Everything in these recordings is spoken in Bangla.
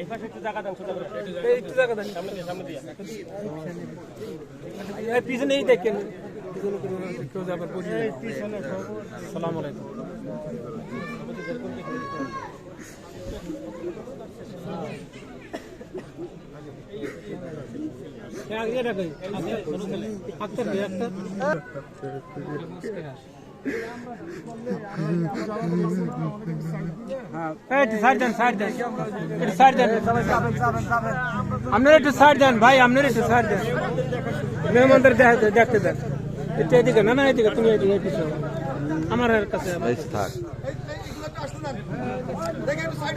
এই পাশে একটু জায়গা দেন সোজা করে একটু জায়গা দেন। সামনে দিয়ে সামনে দিয়ে। এই পিছনেই দেখেন। কেউ যাবার সালাম আলাইকুম। আক্তার আক্তার আপনারা একটু সাইড দেন ভাই আপনারা একটু সাইড দেন। মেহমানদের দেখতে দেখতে দেন। একটু এদিকে না না এদিকে তুমি এদিকে এই পিছনে। আমার কাছে থাক। দেখে একটু সাইড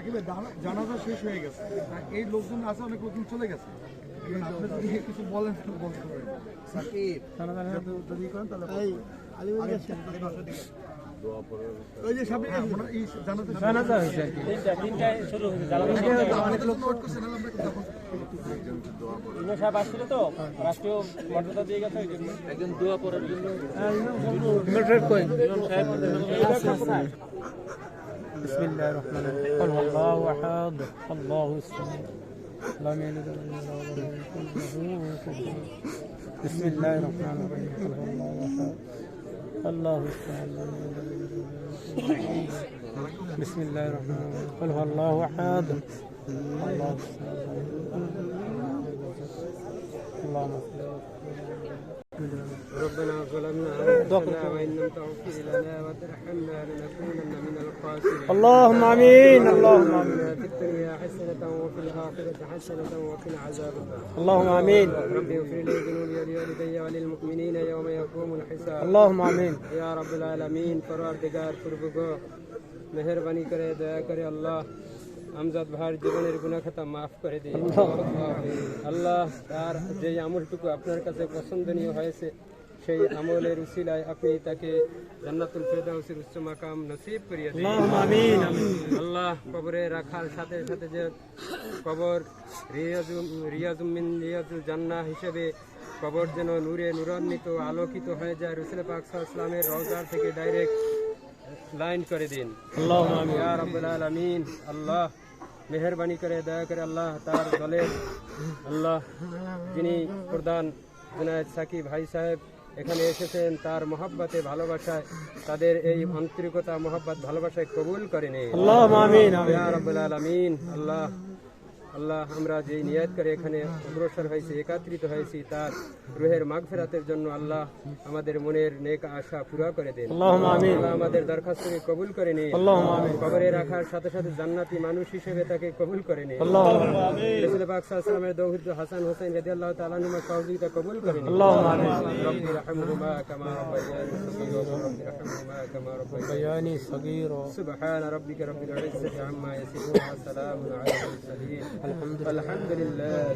সাকিবের জানাজা শেষ হয়ে গেছে। এই লোকজন আছে অনেক লোকজন চলে গেছে। আপনি যদি কিছু বলেন বলতে পারেন। সাকিব যদি করেন তাহলে ওই যে সামনে জানাজা জানাজা হয়েছে আর কি। তিনটা তিনটায় শুরু হয়েছে জ্বালানো লোক নোট করছেন আমরা তখন সাহেব আসছিল তো? রাষ্ট্রীয় মর্যাদা দিয়ে গেছে একজন দোয়া পড়ার জন্য। ইমাম সাহেব بسم الله الرحمن الرحيم. قل هو الله أحد الله الصمد. لم يلد ولم يولد ولم يكن. بسم الله الرحمن الرحيم. قل الله أحد الله الصمد. لم يلد. بسم الله الرحمن الرحيم. قل هو الله أحد الله الصمد. اللهم ربنا ظلمنا اللهم امين اللهم امين في الدنيا حسنة وفي الآخرة حسنة وقنا عذاب اللهم امين ربي اغفر لي ذنوبي ولوالدي وللمؤمنين يوم يقوم الحساب اللهم امين يا رب العالمين পরওয়ারদিগার প্রভুগো মেহেরবানি করে দয়া করে আল্লাহ আমজাদ ভাইয়ের জীবনের গুণাখাতা মাফ করে দিন আল্লাহ তার যে আমলটুকু আপনার কাছে পছন্দনীয় হয়েছে সেই আমলের উসিলায় আপনি তাকে জান্নাতুল ফেরদাউসের উচ্চ মাকাম নসিব করিয়া করিয়াছেন আল্লাহ কবরে রাখার সাথে সাথে যে কবর রিয়াজুম রিয়াজুম মিন রিয়াজুল জান্নাহ হিসেবে কবর যেন নূরে নূরান্বিত আলোকিত হয়ে যায় রসুল পাক ইসলামের রওজার থেকে ডাইরেক্ট লাইন করে দিন। আমিন। ইয়া রাব্বুল আলামিন। আল্লাহ মেহরবানি করে দয়া করে আল্লাহ তার দলের আল্লাহ যিনি প্রধান জুনায়দ সাকিব ভাই সাহেব এখানে এসেছেন তার মহাব্বাতে ভালোবাসায় তাদের এই আন্তরিকতা মহাব্বাত ভালোবাসায় কবুল করেন। আল্লাহ আমিন আল্লাহ। আল্লাহ আমরা যে নিয়াত করে এখানে অগ্রসর হয়েছি একাত্রিত হয়েছি তার রুহের মাঘ ফেরাতের জন্য আল্লাহ আমাদের মনের নেক আশা পুরা করে দেন। আল্লাহ আমাদের দরখাস্তকে কবুল করে নিন। কবরে রাখার সাথে সাথে জান্নাতি মানুষ হিসেবে তাকে কবুল করে নিন। রসুল পাক সাল্লামের দৌহিদ হাসান হোসেন রাজি আল্লাহ তালানুমা সহযোগিতা কবুল করে নিন। রব্বি রাহমহুমা কামা রব্বায়ানি সগীরা রব্বি রাহমহুমা কামা রব্বায়ানি সগীরা। সুবহান রাব্বিকা রব্বিল ইজ্জাতি আম্মা ইয়াসিফুন ওয়া সালামুন আলাল মুরসালিন। الحمد لله الحمد لله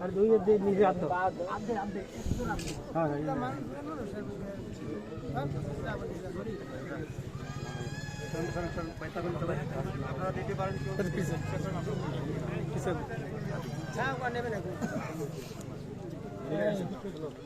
আর দুই নিজে হাত দাও হ্যাঁ পিছনে পিছনে